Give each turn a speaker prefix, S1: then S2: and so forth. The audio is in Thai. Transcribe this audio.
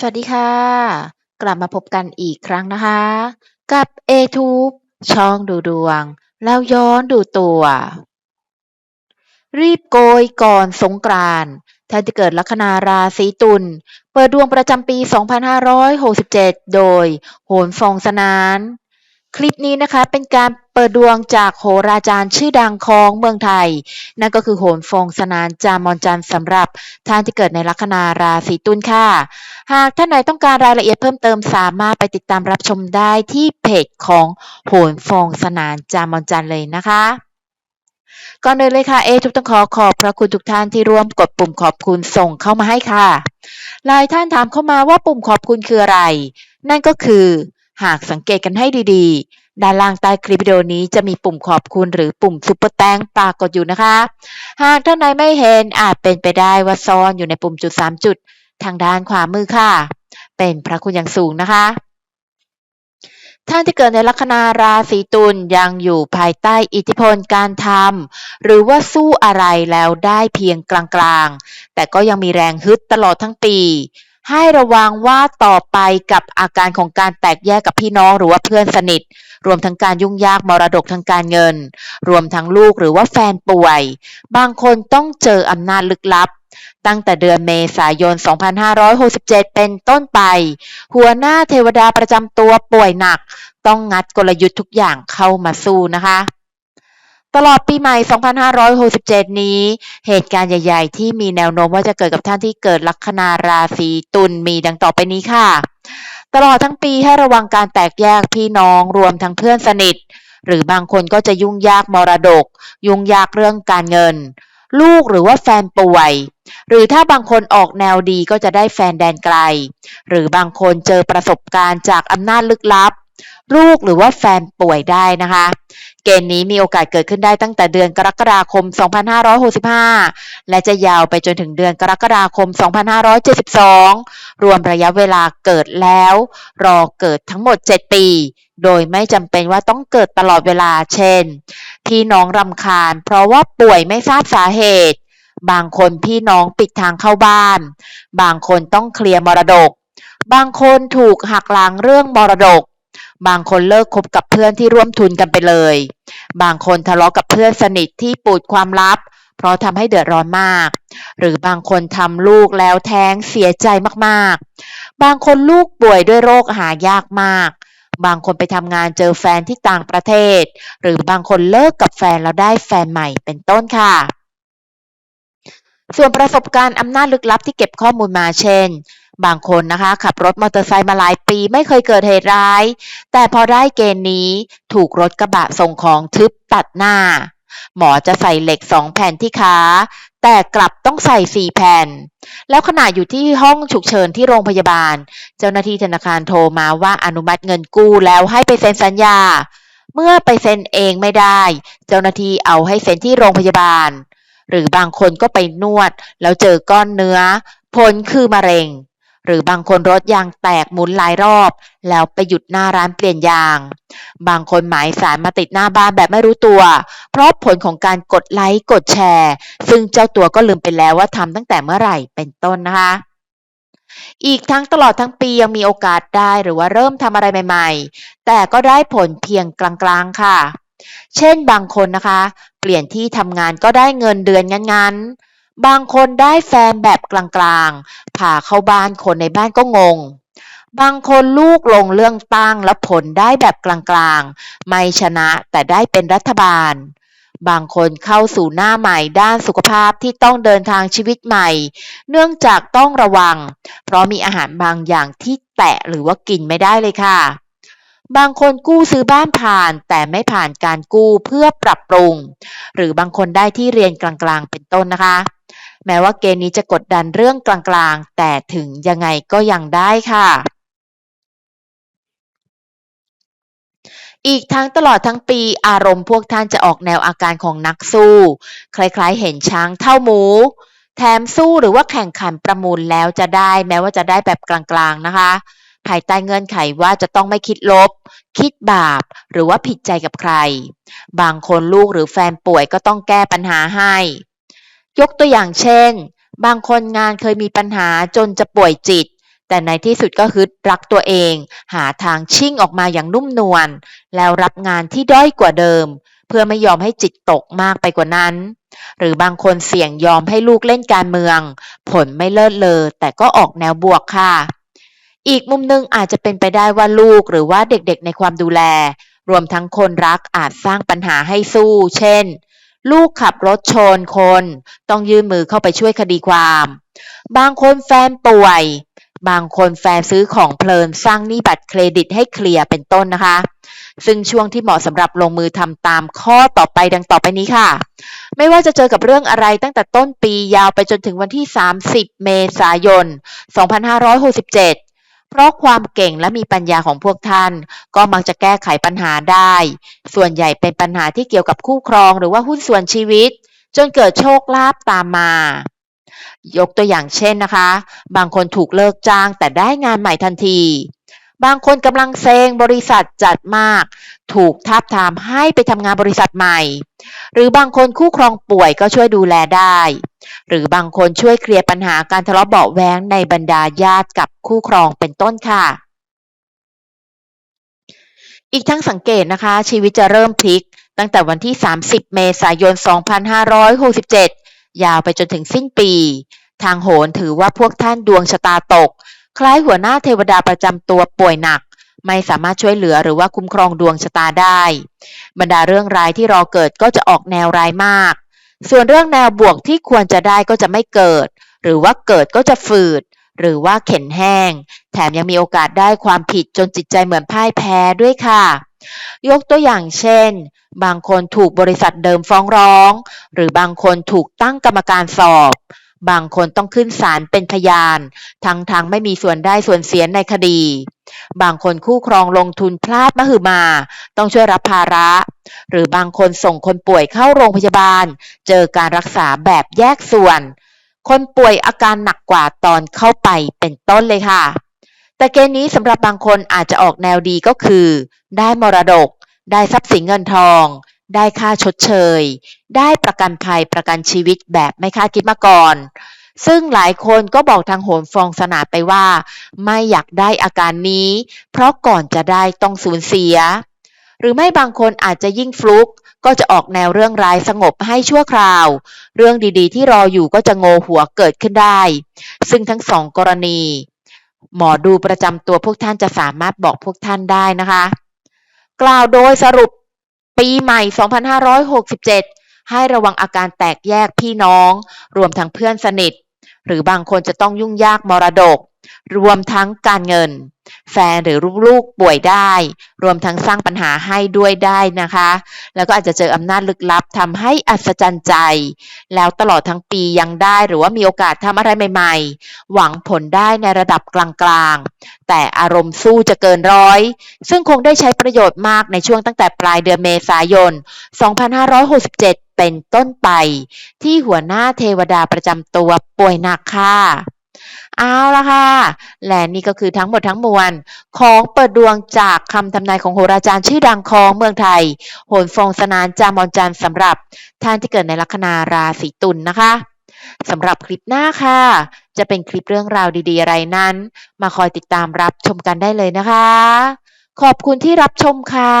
S1: สวัสดีค่ะ กลับมาพบกันอีกครั้งนะคะ กับ a t u b e ช่องดูดวง แล้วย้อนดูตัว รีบโกยก่อนสงกรานท่านที่เกิดลัคนาราศีตุล เปิดดวงประจำปี 2567 โดย โหนฟองสนาน คลิปนี้นะคะเป็นการเปิดดวงจากโหราจารย์ชื่อดังของเมืองไทย นั่นก็คือโหนฟงสนานจามอนจันสำหรับท่านที่เกิดในลัคนาราศีตุลค่ะ หากท่านไหนต้องการรายละเอียดเพิ่มเติมสามารถไปติดตามรับชมได้ที่เพจของโหนฟงสนานจามอนจันเลยนะคะก่อนอื่นเลยค่ะเอทุกต้องขอขอบพระคุณทุกท่านที่ร่วมกดปุ่มขอบคุณส่งเข้ามาให้ค่ะหลายท่านถามเข้ามาว่าปุ่มขอบคุณคืออะไร นั่นก็คือ หากสังเกตกันให้ดีๆ ด้านล่างใต้คลิปวิดีโอนี้จะมีปุ่มขอบคุณหรือปุ่มซุปเปอร์แตงปรากฏอยู่นะคะ หากท่านใดไม่เห็นอาจเป็นไปได้ว่าซ่อนอยู่ในปุ่มจุด 3 จุด ทางด้านขวามือค่ะ เป็นพระคุณอย่างสูงนะคะ ท่านที่เกิดในลัคนาราศีตุลยังอยู่ภายใต้อิทธิพลการทำหรือว่าสู้อะไรแล้วได้เพียงกลางๆ แต่ก็ยังมีแรงฮึดตลอดทั้งปี ให้ระวังว่าต่อไปกับอาการของการแตกแยกกับพี่น้องหรือว่าเพื่อนสนิท รวมทั้งการยุ่งยากมรดกทางการเงิน รวมทั้งลูกหรือว่าแฟนป่วย บางคนต้องเจออำนาจลึกลับ ตั้งแต่เดือนเมษายน 2567 เป็นต้นไป หัวหน้าเทวดาประจำตัวป่วยหนัก ต้องงัดกลยุทธ์ทุกอย่างเข้ามาสู้นะคะ ตลอดปีใหม่ 2567 นี้ เหตุการณ์ใหญ่ ๆ ที่มีแนวโน้มว่าจะเกิดกับท่านที่เกิดลัคนาราศีตุลมีดังต่อไปนี้ค่ะ ตลอดทั้งปีให้ระวังการแตกแยกพี่น้องรวมทั้งเพื่อนสนิท หรือบางคนก็จะยุ่งยากมรดก ยุ่งยากเรื่องการเงิน ลูกหรือว่าแฟนป่วย หรือถ้าบางคนออกแนวดีก็จะได้แฟนแดนไกล หรือบางคนเจอประสบการณ์จากอำนาจลึกลับ ลูกหรือว่าแฟนป่วยได้นะคะ เกณฑ์นี้มีโอกาสเกิดขึ้นได้ตั้งแต่เดือนกรกฎาคม 2565 และจะยาวไปจนถึงเดือนกรกฎาคม 2572 รวมระยะเวลาเกิดแล้ว รอเกิดทั้งหมด 7 ปี โดยไม่จำเป็นว่าต้องเกิดตลอดเวลา เช่น พี่น้องรำคาญ เพราะว่าป่วยไม่ทราบสาเหตุ บางคนพี่น้องปิดทางเข้าบ้าน บางคนต้องเคลียร์มรดก บางคนถูกหักหลังเรื่องมรดก บางคนเลิกคบกับเพื่อนที่ร่วมทุนกันไปเลย บางคนทะเลาะกับเพื่อนสนิทที่ปูดความลับ เพราะทำให้เดือดร้อนมาก หรือบางคนทำลูกแล้วแท้งเสียใจมากๆ บางคนลูกป่วยด้วยโรคหายากมาก บางคนไปทำงานเจอแฟนที่ต่างประเทศ หรือบางคนเลิกกับแฟนแล้วได้แฟนใหม่เป็นต้นค่ะส่วนประสบการณ์อำนาจลึกลับที่เก็บข้อมูลมาเช่น บางคนนะคะขับรถมอเตอร์ไซค์มาหลายปีไม่เคยเกิดเหตุร้าย แต่พอได้เกณฑ์นี้ถูกรถกระบะส่งของทึบตัดหน้า หมอจะใส่เหล็กสองแผ่นที่ขาแต่กลับต้องใส่สี่แผ่น แล้วขณะอยู่ที่ห้องฉุกเฉินที่โรงพยาบาล เจ้าหน้าที่ธนาคารโทรมาว่าอนุมัติเงินกู้แล้วให้ไปเซ็นสัญญา เมื่อไปเซ็นเองไม่ได้ เจ้าหน้าที่เอาให้เซ็นที่โรงพยาบาล หรือบางคนก็ไปนวด แล้วเจอก้อนเนื้อ ผลคือมะเร็ง หรือบางคนรถยางแตกหมุนหลายรอบ แล้วไปหยุดหน้าร้านเปลี่ยนยาง บางคนหมายสารมาติดหน้าบ้านแบบไม่รู้ตัว เพราะผลของการกดไลค์กดแชร์ ซึ่งเจ้าตัวก็ลืมไปแล้วว่าทำตั้งแต่เมื่อไหร่เป็นต้นนะคะอีกทั้งตลอดทั้งปียังมีโอกาสได้หรือว่าเริ่มทำอะไรใหม่ ๆ แต่ก็ได้ผลเพียงกลางๆค่ะ เช่นบางคนนะคะ เปลี่ยนที่ทำงานก็ได้เงินเดือนงั้นๆ บางคนได้แฟนแบบกลางๆ ผ่าเข้าบ้านคนในบ้านก็งง บางคนลูกลงเรื่องตั้งแล้วผลได้แบบกลางๆ ไม่ชนะแต่ได้เป็นรัฐบาล บางคนเข้าสู่หน้าใหม่ด้านสุขภาพที่ต้องเดินทางชีวิตใหม่ เนื่องจากต้องระวัง เพราะมีอาหารบางอย่างที่แตะหรือว่ากินไม่ได้เลยค่ะบางคนกู้ซื้อบ้านผ่านแต่ไม่ผ่านการกู้เพื่อปรับปรุง หรือบางคนได้ที่เรียนกลางๆ เป็นต้นนะคะ แม้ว่าเกณฑ์นี้จะกดดันเรื่องกลางๆ แต่ถึงยังไงก็ยังได้ค่ะ อีกทั้งตลอดทั้งปีอารมณ์พวกท่านจะออกแนวอาการของนักสู้ คล้ายๆ เห็นช้างเท่าหมูแถมสู้หรือว่าแข่งขันประมูลแล้วจะได้ แม้ว่าจะได้แบบกลางๆนะคะ ภายใต้เงื่อนไขว่าจะต้องไม่คิดลบ คิดบาป หรือว่าผิดใจกับใคร บางคนลูกหรือแฟนป่วยก็ต้องแก้ปัญหาให้ ยกตัวอย่างเช่น บางคนงานเคยมีปัญหาจนจะป่วยจิต แต่ในที่สุดก็ฮึดรักตัวเอง หาทางชิ่งออกมาอย่างนุ่มนวลแล้วรับงานที่ด้อยกว่าเดิม เพื่อไม่ยอมให้จิตตกมากไปกว่านั้น หรือบางคนเสี่ยงยอมให้ลูกเล่นการเมือง ผลไม่เลิศเลอแต่ก็ออกแนวบวกค่ะ อีกมุมหนึงอาจจะเป็นไปได้ว่าลูกหรือว่าเด็กๆในความดูแลรวมทั้งคนรักอาจสร้างปัญหาให้สู้ เช่น ลูกขับรถชนคน ต้องยื่นมือเข้าไปช่วยคดีความ บางคนแฟนป่วย บางคนแฟนซื้อของเพลินสร้างหนี้บัตรเครดิตให้เคลียร์เป็นต้นนะคะ ซึ่งช่วงที่เหมาะสำหรับลงมือทำตามข้อต่อไปดังต่อไปนี้ค่ะ ไม่ว่าจะเจอกับเรื่องอะไรตั้งแต่ต้นปียาวไปจนถึงวันที่ 30 เมษายน 2567 เพราะความเก่งและมีปัญญาของพวกท่าน ก็มักจะแก้ไขปัญหาได้ ส่วนใหญ่เป็นปัญหาที่เกี่ยวกับคู่ครองหรือว่าหุ้นส่วนชีวิต จนเกิดโชคลาภตามมา ยกตัวอย่างเช่นนะคะ บางคนถูกเลิกจ้างแต่ได้งานใหม่ทันที บางคนกำลังเซงบริษัทจัดมาก ถูกทาบทามให้ไปทำงานบริษัทใหม่ หรือบางคนคู่ครองป่วยก็ช่วยดูแลได้ หรือบางคนช่วยเคลียร์ปัญหาการทะเลาะเบาแว้งในบรรดาญาติกับคู่ครองเป็นต้นค่ะ อีกทั้งสังเกตนะคะ ชีวิตจะเริ่มพลิก ตั้งแต่วันที่ 30 เมษายน 2567 ยาวไปจนถึงสิ้นปี ทางโหรถือว่าพวกท่านดวงชะตาตก คล้ายหัวหน้าเทวดาประจำตัวป่วยหนัก ไม่สามารถช่วยเหลือหรือว่าคุ้มครองดวงชะตาได้ บรรดาเรื่องร้ายที่รอเกิดก็จะออกแนวร้ายมาก ส่วนเรื่องแนวบวกที่ควรจะได้ก็จะไม่เกิด หรือว่าเกิดก็จะฝืด หรือว่าเข็นแห้ง แถมยังมีโอกาสได้ความผิดจนจิตใจเหมือนพ่ายแพ้ด้วยค่ะ ยกตัวอย่างเช่น บางคนถูกบริษัทเดิมฟ้องร้อง หรือบางคนถูกตั้งกรรมการสอบ บางคนต้องขึ้นศาลเป็นพยาน ทั้งทางไม่มีส่วนได้ส่วนเสียในคดี บางคนคู่ครองลงทุนพลาดมหึมา ต้องช่วยรับภาระ หรือบางคนส่งคนป่วยเข้าโรงพยาบาล เจอการรักษาแบบแยกส่วน คนป่วยอาการหนักกว่าตอนเข้าไปเป็นต้นเลยค่ะ แต่เกณฑ์นี้สำหรับบางคนอาจจะออกแนวดีก็คือ ได้มรดก ได้ทรัพย์สินเงินทอง ได้ค่าชดเชย ได้ประกันภัยประกันชีวิตแบบไม่คาดคิดมาก่อน ซึ่งหลายคนก็บอกทางโหนฟองสนาไปว่า ไม่อยากได้อาการนี้ เพราะก่อนจะได้ต้องสูญเสีย หรือไม่บางคนอาจจะยิ่งฟลุกก็จะออกแนวเรื่องร้ายสงบให้ชั่วคราว เรื่องดีๆ ที่รออยู่ก็จะโงหัวเกิดขึ้นได้ ซึ่งทั้งสองกรณี หมอดูประจำตัวพวกท่านจะสามารถบอกพวกท่านได้นะคะ กล่าวโดยสรุป ปีใหม่ 2567 ให้ระวังอาการแตกแยกพี่น้อง รวมทั้งเพื่อนสนิท หรือบางคนจะต้องยุ่งยากมรดก รวมทั้งการเงิน แฟนหรือลูกๆป่วยได้ รวมทั้งสร้างปัญหาให้ด้วยได้นะคะ แล้วก็อาจจะเจออำนาจลึกลับทำให้อัศจรรย์ใจ แล้วตลอดทั้งปียังได้หรือว่ามีโอกาสทำอะไรใหม่ๆ หวังผลได้ในระดับกลางๆ แต่อารมณ์สู้จะเกินร้อย ซึ่งคงได้ใช้ประโยชน์มากในช่วงตั้งแต่ปลายเดือนเมษายน 2567 เป็นต้นไป ที่หัวหน้าเทวดาประจำตัวป่วยหนักค่ะ เอาละค่ะ และนี่ก็คือทั้งหมดทั้งมวล ของเปิดดวงจากคำทำนายของโหราจารย์ชื่อดังของเมืองไทย โหนฟงสนานจามอนจันสำหรับท่านที่เกิดในลัคนาราศีตุลนนะคะสำหรับคลิปหน้าค่ะ จะเป็นคลิปเรื่องราวดีๆ อะไรนั้น มาคอยติดตามรับชมกันได้เลยนะคะ ขอบคุณที่รับชมค่ะ